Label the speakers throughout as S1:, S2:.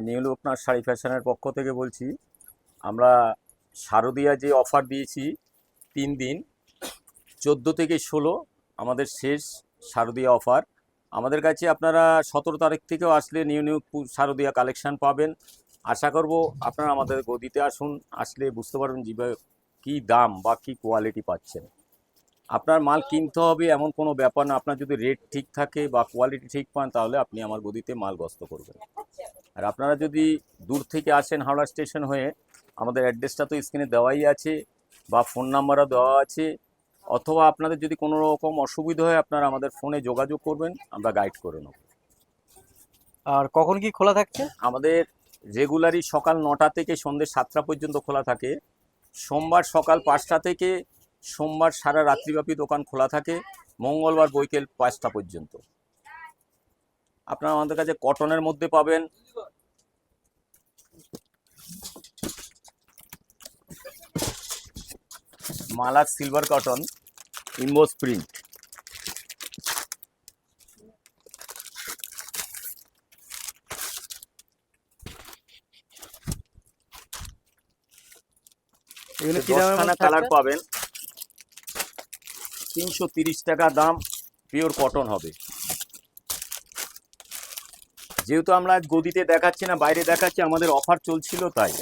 S1: আমি নিউ লোকনাথ শাড়ি ফ্যাশনের পক্ষ থেকে বলছি, আমরা শারদীয়া যে অফার দিয়েছি, তিন দিন, চোদ্দ থেকে ষোলো, আমাদের শেষ শারদীয়া অফার আমাদের কাছে আপনারা সতেরো তারিখ থেকেও আসলে নিউ নিউ শারদীয়া কালেকশন পাবেন। আশা করব আপনারা আমাদের গদিতে আসুন, আসলে বুঝতে পারবেন যে কী দাম বা কী কোয়ালিটি পাচ্ছেন। আপনার মাল কিনতে হবে এমন কোনো ব্যাপার না, আপনার যদি রেট ঠিক থাকে বা কোয়ালিটি ঠিক পান, তাহলে আপনি আমার গদিতে মাল গস্ত করবেন। আর আপনারা যদি দূর থেকে আসেন হাওড়া স্টেশন হয়ে আমাদের অ্যাড্রেসটা তো স্ক্রিনে দেওয়াই আছে বা ফোন নাম্বারও দেওয়া আছে। অথবা আপনাদের যদি কোনো রকম অসুবিধা হয় আপনারা আমাদের ফোনে যোগাযোগ করবেন আমরা গাইড করে নেব।
S2: আর কখন কি খোলা থাকছে?
S1: আমাদের রেগুলারই সকাল নটা থেকে সন্ধ্যে সাতটা পর্যন্ত খোলা থাকে। সোমবার সকাল পাঁচটা থেকে সোমবার সারা রাত্রিব্যাপী দোকান খোলা থাকে। মঙ্গলবার বৈকেল পাঁচটা পর্যন্ত। আপনারা আমাদের কাছে কটনের মধ্যে পাবেন। মালার সিলভার কটন ইম্বোস প্রিন্ট দশখানা কালার পাবেন। তিনশো তিরিশ টাকা দাম পিওর কটন হবে। যেহেতু আমরা আজ গদিতে দেখাচ্ছি না, বাইরে দেখাচ্ছি, আমাদের অফার চলছিল তাই।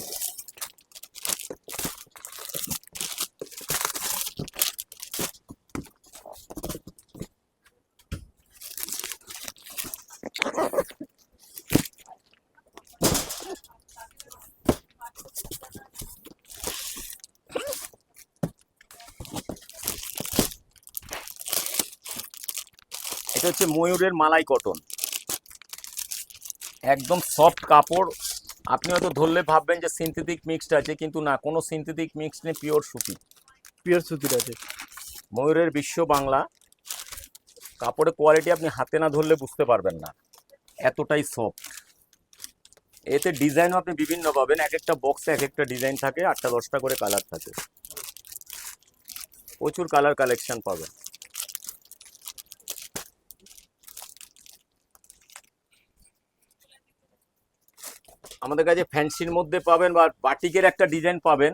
S1: এটা হচ্ছে ময়ূরের মালাই কটন। একদম সফট কাপড়। আপনি হয়তো ধরলে ভাববেন যে সিনথেটিক মিক্সড আছে কিন্তু না কোনো সিনথেটিক মিক্সড নেই পিওর সুতি।
S2: পিওর সুতির আছে।
S1: ময়ূরের বিশ্ব বাংলা। কাপড়ের কোয়ালিটি আপনি হাতে না ধরলে বুঝতে পারবেন না। এতটাই সফট এতে ডিজাইনও আপনি বিভিন্ন পাবেন। এক একটা বক্সে এক একটা ডিজাইন থাকে আটটা দশটা করে কালার থাকে। প্রচুর কালার কালেকশন পাবেন। আমাদের কাছে ফ্যান্সির মধ্যে পাবেন বা বাটিকের একটা ডিজাইন পাবেন।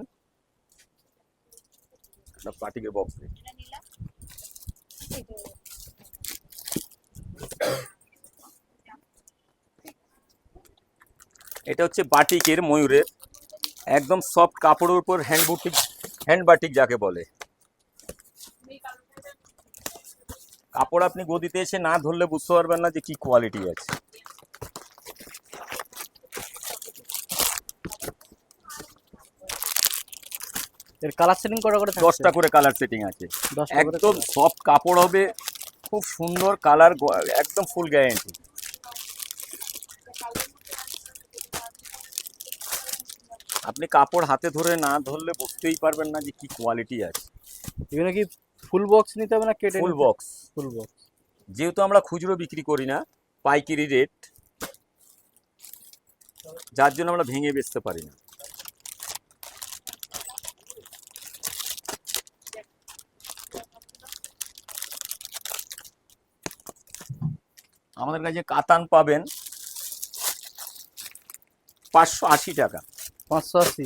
S1: বাটিকের বক্স এটা হচ্ছে বাটিকের ময়ূরের একদম সফট কাপড়ের উপর হ্যান্ড বুটিক হ্যান্ড বাটিক যাকে বলে। কাপড় আপনি গদিতে এসে না ধরলে বুঝতে পারবেন না যে কি কোয়ালিটি আছে।
S2: এর কালার সেটিং করা করে?
S1: দশটা করে কালার সেটিং আছে। একদম সফট কাপড় হবে খুব সুন্দর কালার একদম ফুল গ্যারেন্টি আপনি কাপড় হাতে ধরে না ধরলে বুঝতেই পারবেন না যে কি কোয়ালিটি আছে।
S2: এগুলো কি ফুল বক্স নিতে হবে না কেটে
S1: ফুল বক্স
S2: ফুল বক্স
S1: যেহেতু আমরা খুচরো বিক্রি করি না পাইকারি রেট যার জন্য আমরা ভেঙে বেচতে পারি না। আমাদের কাছে কাতান পাবেন পাঁচশো আশি টাকা।
S2: পাঁচশো আশি।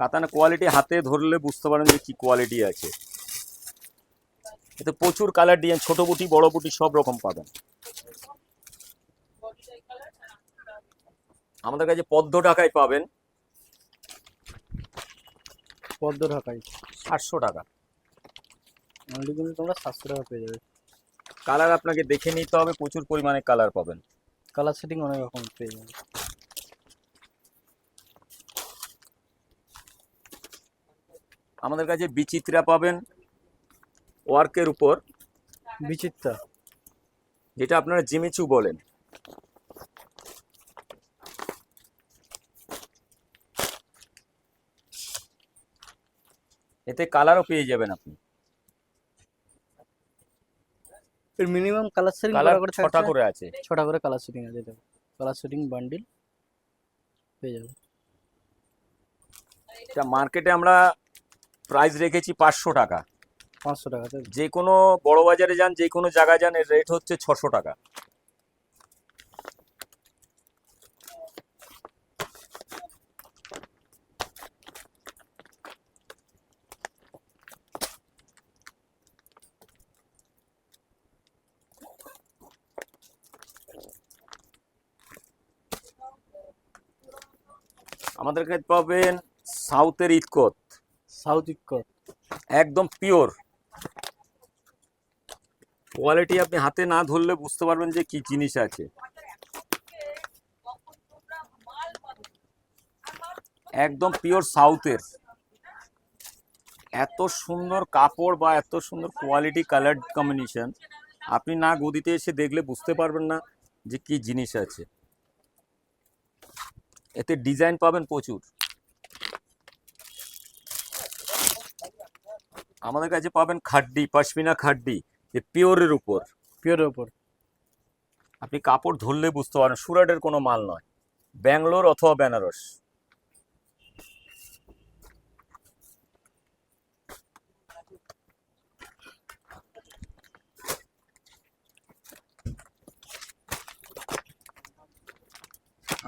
S1: কাতানের কোয়ালিটি হাতে ধরলে বুঝতে পারেন যে কি কোয়ালিটি আছে। এতে প্রচুর কালার ডিজাইন ছোট বুটি বড় বুটি সব রকম পাবেন। আমাদের কাছে পদ্ম টাকায় পাবেন।
S2: পদ্ম ঢাকাই।
S1: সাতশো টাকা।
S2: তোমরা সাতশো টাকা পেয়ে যাবে।
S1: কালার আপনাকে দেখে নিতে হবে প্রচুর পরিমাণে কালার পাবেন।
S2: কালার সেটিং অনেক রকম পেয়ে যাবে
S1: আমাদের কাছে বিচিত্রা পাবেন ওয়ার্কের উপর।
S2: বিচিত্রা।
S1: যেটা আপনারা জিমিচু বলেন। এতে কালারও পেয়ে যাবেন আপনি।
S2: এর মিনিমাম কালার সেটিং
S1: কালার
S2: করে
S1: ছটা করে আছে
S2: ছটা করে কালার সেটিং আছে দেখো কালার সেটিং বান্ডিল পেয়ে যাবে
S1: এটা মার্কেটে আমরা প্রাইস রেখেছি পাঁচশো টাকা
S2: পাঁচশো টাকা?
S1: যে কোনো বড় বাজারে যান যে কোনো জায়গায় যান এর রেট হচ্ছে ছশো টাকা আমাদের কাছে পাবেন সাউথের ইতকত
S2: সাউথ ইক্কত
S1: একদম পিওর। কোয়ালিটি আপনি হাতে না ধরলে বুঝতে পারবেন যে কি জিনিস আছে। একদম পিওর সাউথের। এত সুন্দর কাপড় বা এত সুন্দর কোয়ালিটি কালার কম্বিনেশন। আপনি না গদিতে এসে দেখলে বুঝতে পারবেন না যে কি জিনিস আছে। এতে ডিজাইন পাবেন প্রচুর। আমাদের কাছে পাবেন খাড্ডি পাশমিনা খাড্ডি যে পিওরের উপর।
S2: পিওরের উপর।
S1: আপনি কাপড় ধরলে বুঝতে পারেন সুরাটের কোনো মাল নয়। ব্যাঙ্গালোর অথবা বেনারস।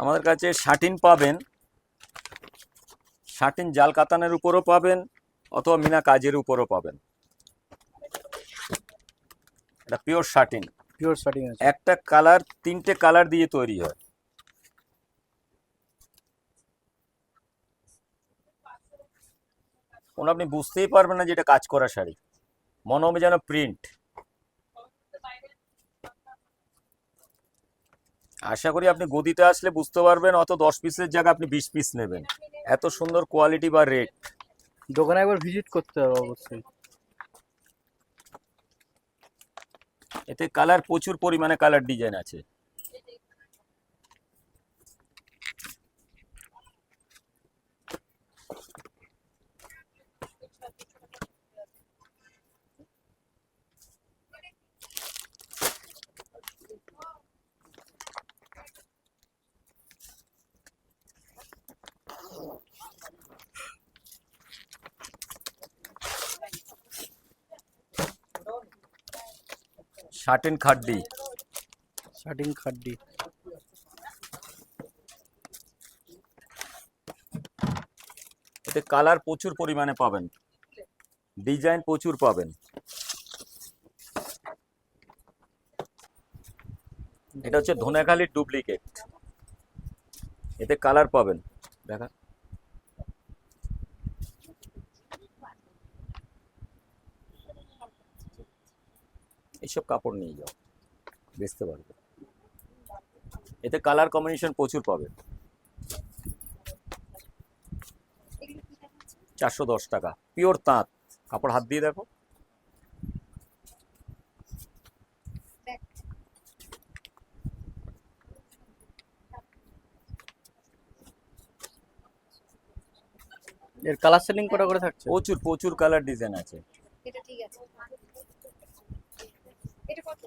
S1: আমাদের কাছে শাটিন পাবেন। শাটিন জাল কাতানের উপরও পাবেন অথবা মিনা কাজের উপরও পাবেন। এটা পিওর শাটিন।
S2: পিওর আছে।
S1: একটা কালার তিনটে কালার দিয়ে তৈরি হয়। কোনো আপনি বুঝতেই পারবেন না যে এটা কাজ করা শাড়ি। মনে হবে যেন প্রিন্ট আশা করি আপনি গদিতে আসলে বুঝতে পারবেন অত দশ পিসের জায়গা আপনি বিশ পিস নেবেন। এত সুন্দর কোয়ালিটি বা রেট
S2: দোকানে একবার ভিজিট করতে হবে অবশ্যই।
S1: এতে কালার প্রচুর পরিমাণে কালার ডিজাইন আছে। শার্টেন খাড্ডি।
S2: শার্টিং খাড্ডি।
S1: এতে কালার প্রচুর পরিমাণে পাবেন। ডিজাইন প্রচুর পাবেন। এটা হচ্ছে ধনেখালির ডুপ্লিকেট। এতে কালার পাবেন। দেখা। এইসব কাপড় নিয়ে যাও, বেচতে পারবে। এতে কালার কম্বিনেশন প্রচুর পাবে। চারশো দশ টাকা। পিওর তাঁত। কাপড় হাত দিয়ে দেখো।
S2: এর কালার সেলিং কটা করে থাকছে?
S1: প্রচুর প্রচুর কালার ডিজাইন আছে
S3: এটা ঠিক আছে এটা কত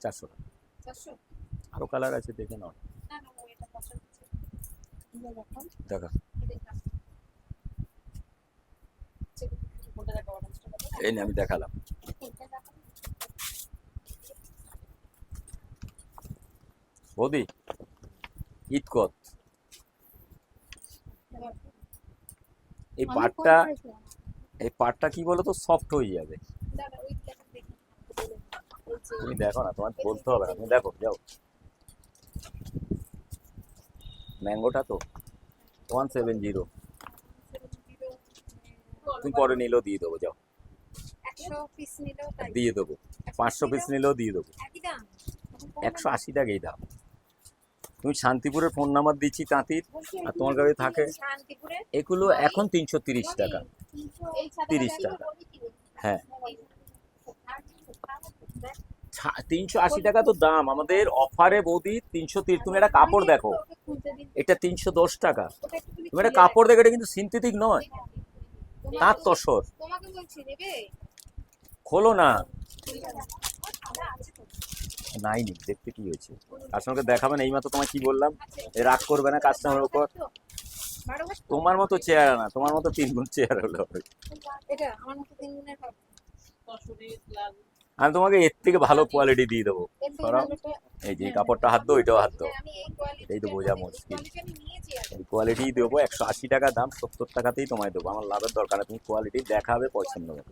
S1: চারশো আরও কালার আছে দেখে নাও। দেখা। এই নিয়ে আমি দেখালাম। বৌদি ইতকত এই পাটটা এই পাটটা কি বলো তো সফট হয়ে যাবে
S3: দাদা ওই দেখো দেখি ওই যে
S1: তুমি দেখো না তোমার বলতে হবে না তুমি দেখো যাও। ম্যাঙ্গোটা তো ওয়ান সেভেন জিরো তুমি পরে নিলেও দিয়ে দেবো যাও। দিয়ে দেবো। পাঁচশো পিস নিলেও দিয়ে দেবো। একশো আশি টাকাই দাম। তুমি শান্তিপুরের ফোন নাম্বার দিচ্ছি তাঁতির আর তোমার কাছে থাকে এগুলো এখন তিনশো তিরিশ টাকা। তিরিশ টাকা। হ্যাঁ। তিনশো আশি টাকা তো দাম। আমাদের অফারে বৌদি তিনশো তিরিশ তুমি একটা কাপড় দেখো। এটা তিনশো দশ টাকা। তুমি একটা কাপড় দেখো এটা কিন্তু সিনথেটিক নয়। তাঁত তসর। খোলো না? নাই নি দেখতে কি হয়েছে। কাস্টমারকে দেখাবেন এই মাত্র তোমায় কি বললাম? এ রাগ করবে না কাস্টমারের উপর? তোমার মতো চেয়ার না তোমার মতো তিন গুণ চেয়ার হলো।
S3: এটা আমার মতো তিন গুণের
S1: আমি তোমাকে এর থেকে ভালো কোয়ালিটি দিয়ে দেবো। সরাও। এই যে কাপড়টা হাত দো এটাও হাত দো
S3: এই
S1: তো বোঝা মুশকিল। এই কোয়ালিটি দেবো একশো আশি টাকা দাম সত্তর টাকাতেই তোমায় দেবো। আমার লাভের দরকার নেই তুমি কোয়ালিটি দেখাবে পছন্দ
S3: না।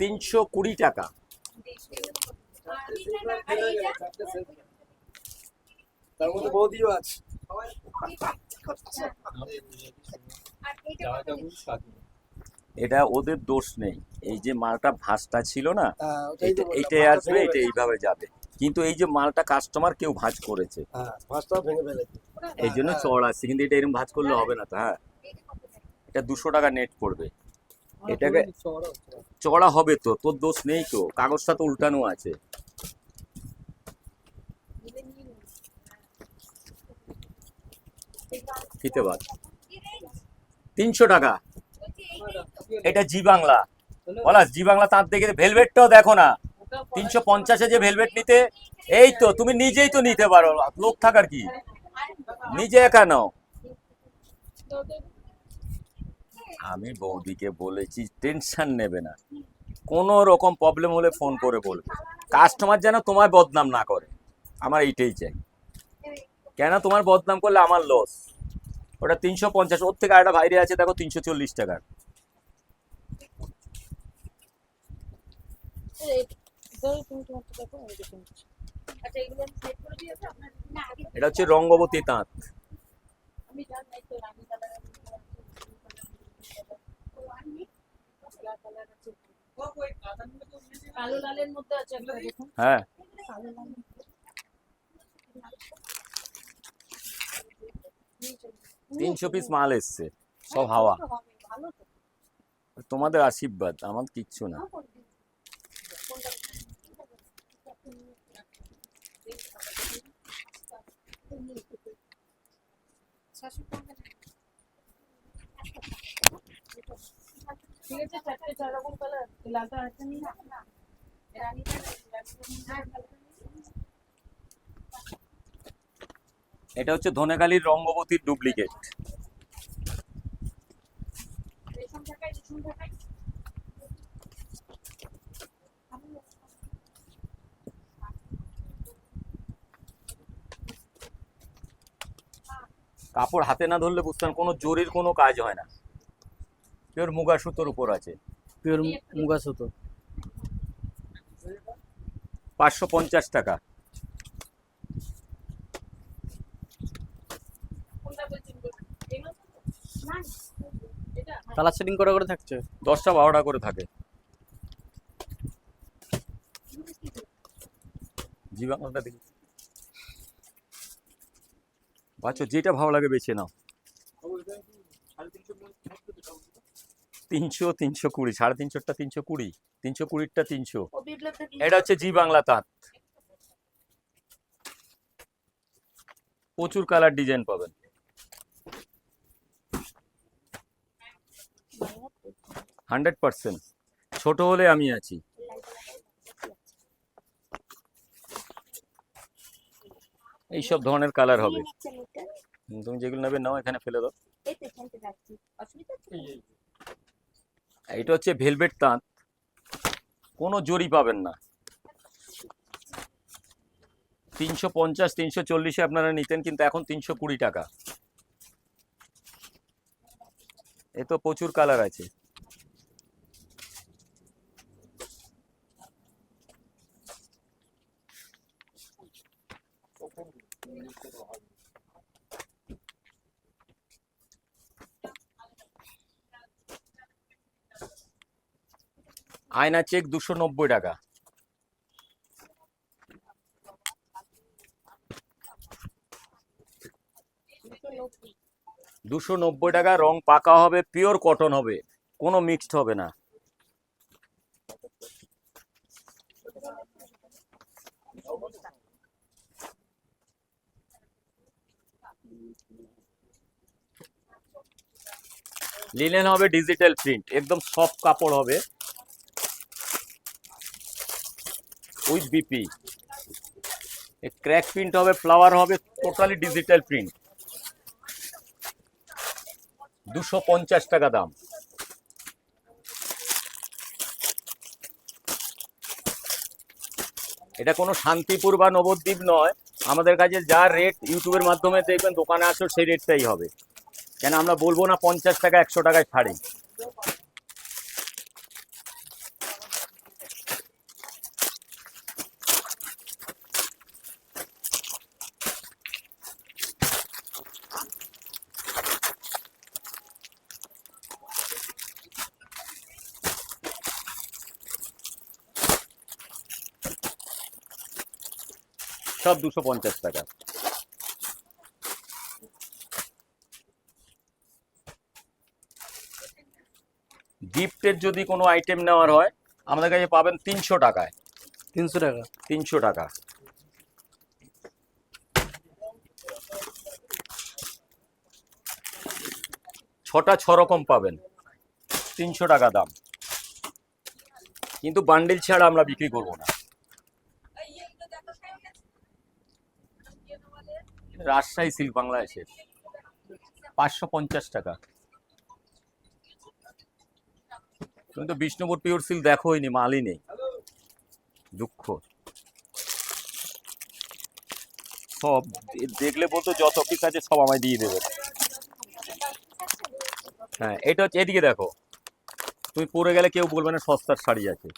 S1: তিনশো কুড়ি টাকা।
S4: তার মধ্যে বৌদিও আছে
S3: আর এইটা কত নেবে?
S1: এটা ওদের দোষ নেই এই যে মালটা ভাঁজটা ছিল না
S4: হ্যাঁ
S1: এইটাই আসবে এটা এইভাবে যাবে কিন্তু এই যে মালটা কাস্টমার কেউ ভাঁজ করেছে
S4: হ্যাঁ
S1: এই জন্য
S4: হ্যাঁ।
S1: চড় আসছে কিন্তু এটা এরকম ভাঁজ করলে হবে না তো হ্যাঁ? এটা দুশো টাকা নেট পড়বে এটাকে
S4: চওড়া হচ্ছে।
S1: চড়া হবে তো তোর দোষ নেই তো কাগজটা তো উল্টানো আছে? তিনশো টাকা এটা জি বাংলা। বলা, জি বাংলা তাঁত দেখে ভেলভেটটাও দেখো না। তিনশো পঞ্চাশে যে ভেলভেট নিতে, এই তো, তুমি নিজেই তো নিতে পারো। লোক থাকার কি? নিজে একা নাও। আমি বৌদিকে বলেছি, টেনশন নেবে না। কোনো রকম প্রবলেম হলে ফোন করে বলবে। কাস্টমার যেন তোমার বদনাম না করে। আমার এইটাই চাই। কেন? তোমার বদনাম করলে আমার লস ওটা তিনশো পঞ্চাশ, ওর থেকে একটা বাইরে আছে, দেখো, তিনশো চল্লিশ টাকার। মধ্যে হচ্ছে রঙ্গবতী তাঁত। হ্যাঁ। তিনশো পিস মাল এসছে, সব হাওয়া। তোমাদের আশীর্বাদ, আমার কিচ্ছু না। এটা হচ্ছে ধনেখালির রঙ্গবতীর ডুপ্লিকেট
S3: ঢাকাই
S1: কাপড় হাতে না ধরলে বুঝতাম কোনো জরির কোনো কাজ হয় না। পিওর মুগা সুতোর উপর আছে।
S2: পিওর মুগা সুতো।
S1: পাঁচশো পঞ্চাশ টাকা।
S2: কালার সেটিং করে করে থাকছে?
S1: দশটা বারোটা করে থাকে। জি বাংলাটা দেখি। বাচ্চা, যেটা ভালো লাগে বেছে নাও। তিনশো তিনশো কুড়ি, সাড়ে তিনশোটা তিনশো কুড়ি, তিনশো কুড়িটা তিনশো। এটা হচ্ছে জি বাংলা তাঁত। প্রচুর কালার ডিজাইন পাবেন। Hundred percent. ছোট হলে আমি আছি। এইসব ধরনের কালার হবে। তুমি যেগুলো নেবে নাও এখানে ফেলে দাও।
S3: এই
S1: এটা হচ্ছে ভেলভেট তাঁত। কোনো জরি পাবেন না। তিনশো পঞ্চাশ তিনশো চল্লিশে আপনারা নিতেন কিন্তু এখন তিনশো কুড়ি টাকা। এ তো প্রচুর কালার আছে। আয়না চেক দুশো নব্বই টাকা। দুশো নব্বই টাকা, রং পাকা হবে পিওর কটন হবে, কোনো মিক্সড হবে না। লিনেন হবে ডিজিটাল প্রিন্ট একদম সফট কাপড় হবে। With BP. ক্র্যাক প্রিন্ট হবে ফ্লাওয়ার হবে টোটালি ডিজিটাল প্রিন্ট দুশো পঞ্চাশ টাকা দাম। এটা কোনো শান্তিপুর বা নবদ্বীপ নয়। আমাদের কাছে যা রেট ইউটিউবের মাধ্যমে দেখবেন, দোকানে আসো, সেই রেটটাই হবে। কেন আমরা বলব না পঞ্চাশ টাকা, একশো টাকায় ছাড়ি দুশো পঞ্চাশ টাকা। গিফটের যদি কোনো আইটেম নেওয়ার হয় আমাদের কাছে পাবেন তিনশো টাকায়।
S2: তিনশো টাকা।
S1: তিনশো টাকা। ছটা ছ রকম পাবেন। তিনশো টাকা দাম। কিন্তু বান্ডিল ছাড়া আমরা বিক্রি করব না। রাজশাহী সিল্ক বাংলাদেশের পাঁচশো পঞ্চাশ টাকা। তুমি তো বিষ্ণুপুর পিওর সিল্ক দেখোইনি, মালই নেই। দুঃখ। সব দেখলে বলতো যত পিস আছে সব আমায় দিয়ে দেবে। হ্যাঁ এটা হচ্ছে এদিকে দেখো। তুমি পরে গেলে কেউ বলবে না সস্তার শাড়ি আছে।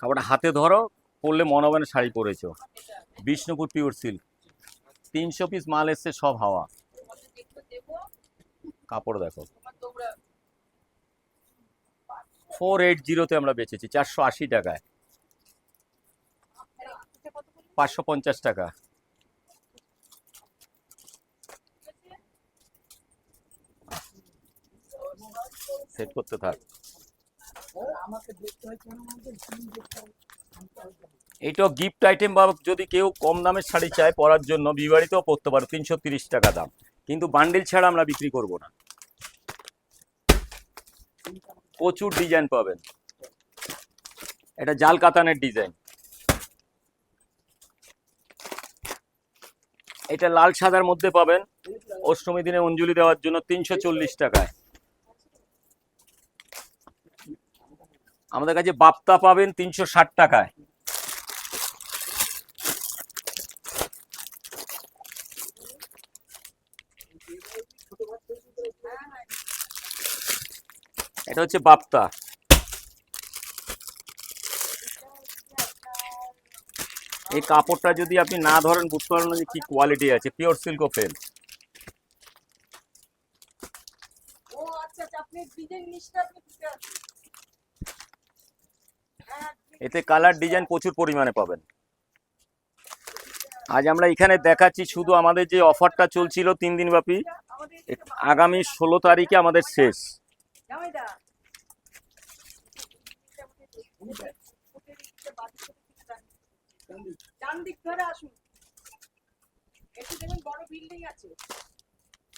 S1: কাপড়টা হাতে ধরো, পরলে মনে হবে না শাড়ি পরেছো। বিষ্ণুপুর পিওর সিল্ক তিনশো পিস মাল এসছে, সব হাওয়া। কাপড় দেখো। ফোর এইট জিরোতে আমরা বেচেছি, চারশো আশি টাকায়। পাঁচশো পঞ্চাশ টাকা। সেট করতে থাক। এইটাও গিফট আইটেম বা যদি কেউ কম দামের শাড়ি চায় পরার জন্য বিবাড়িতেও পরতে পারো তিনশো টাকা দাম। কিন্তু বান্ডিল ছাড়া আমরা বিক্রি করব না। প্রচুর ডিজাইন পাবেন। এটা জাল কাতানের ডিজাইন এটা লাল সাদার মধ্যে পাবেন। অষ্টমী দিনে অঞ্জলি দেওয়ার জন্য তিনশো চল্লিশ টাকায়। আমাদের কাছে বাপ্তা পাবেন তিনশো ষাট টাকায়। এটা হচ্ছে বাপ্তা। এই কাপড়টা যদি আপনি না ধরেন বুঝতে পারবেন না যে কি কোয়ালিটি আছে। পিওর সিল্ক ফেল
S3: ও আচ্ছা আচ্ছা পারছেন হ্যাঁ
S1: এতে কালার ডিজাইন প্রচুর পরিমাণে পাবেন। আজ আমরা এখানে দেখাচ্ছি শুধু আমাদের যে অফারটা চলছিল তিন দিন ব্যাপী আগামী ষোলো তারিখে আমাদের শেষ।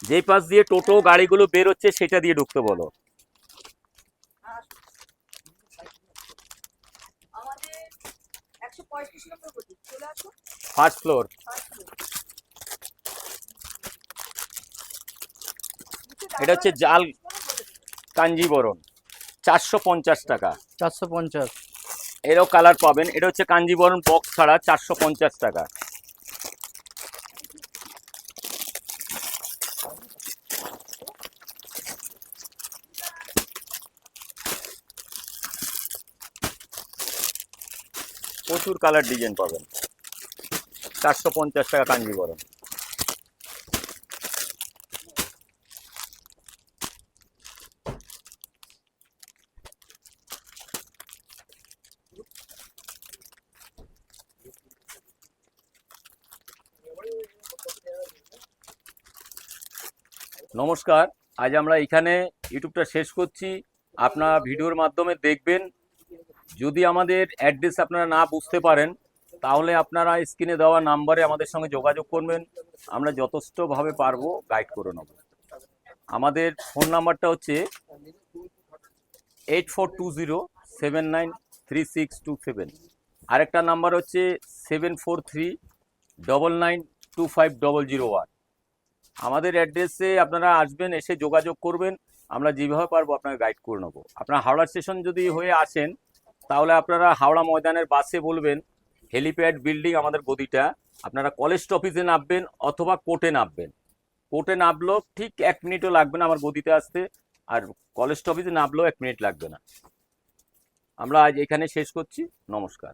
S1: যেই পাশ দিয়ে টোটো গাড়িগুলো বেরোচ্ছে সেটা দিয়ে ঢুকতে বলো। ফার্স্ট ফ্লোর এটা হচ্ছে জাল কাঞ্জিবরণ চারশো পঞ্চাশ টাকা।
S2: চারশো পঞ্চাশ।
S1: এরও কালার পাবেন এটা হচ্ছে কাঞ্জিবরণ বক্স ছাড়া চারশো পঞ্চাশ টাকা। প্রচুর কালার ডিজাইন পাবেন। চারশো পঞ্চাশ টাকা কাঞ্জিবরণ। নমস্কার, আজ আমরা এখানে ইউটিউবটা শেষ করছি। আপনারা ভিডিওর মাধ্যমে দেখবেন। যদি আমাদের অ্যাড্রেস আপনারা না বুঝতে পারেন, তাহলে আপনারা স্ক্রিনে দেওয়া নাম্বারে আমাদের সঙ্গে যোগাযোগ করবেন। আমরা যথেষ্টভাবে পারব গাইড করে নেব। আমাদের ফোন নাম্বারটা হচ্ছে eight four two zero seven nine three six two seven. আরেকটা নাম্বার হচ্ছে seven four three double nine two five double zero one. আমাদের অ্যাড্রেসে আপনারা আসবেন, এসে যোগাযোগ করবেন। আমরা যেভাবে পারব আপনাকে গাইড করে নেব। আপনারা হাওড়া স্টেশন যদি হয়ে আসেন, তাহলে আপনারা হাওড়া ময়দানের বাসে বলবেন হেলিপ্যাড বিল্ডিং আমাদের গদিটা। আপনারা কলেজ অফিসে নামবেন অথবা কোর্টে নামবেন। কোর্টে নামলেও ঠিক এক মিনিটও লাগবে না আমার গদিতে আসতে, আর কলেজ অফিসে নামলেও এক মিনিট লাগবে না। আমরা আজ এখানে শেষ করছি। নমস্কার।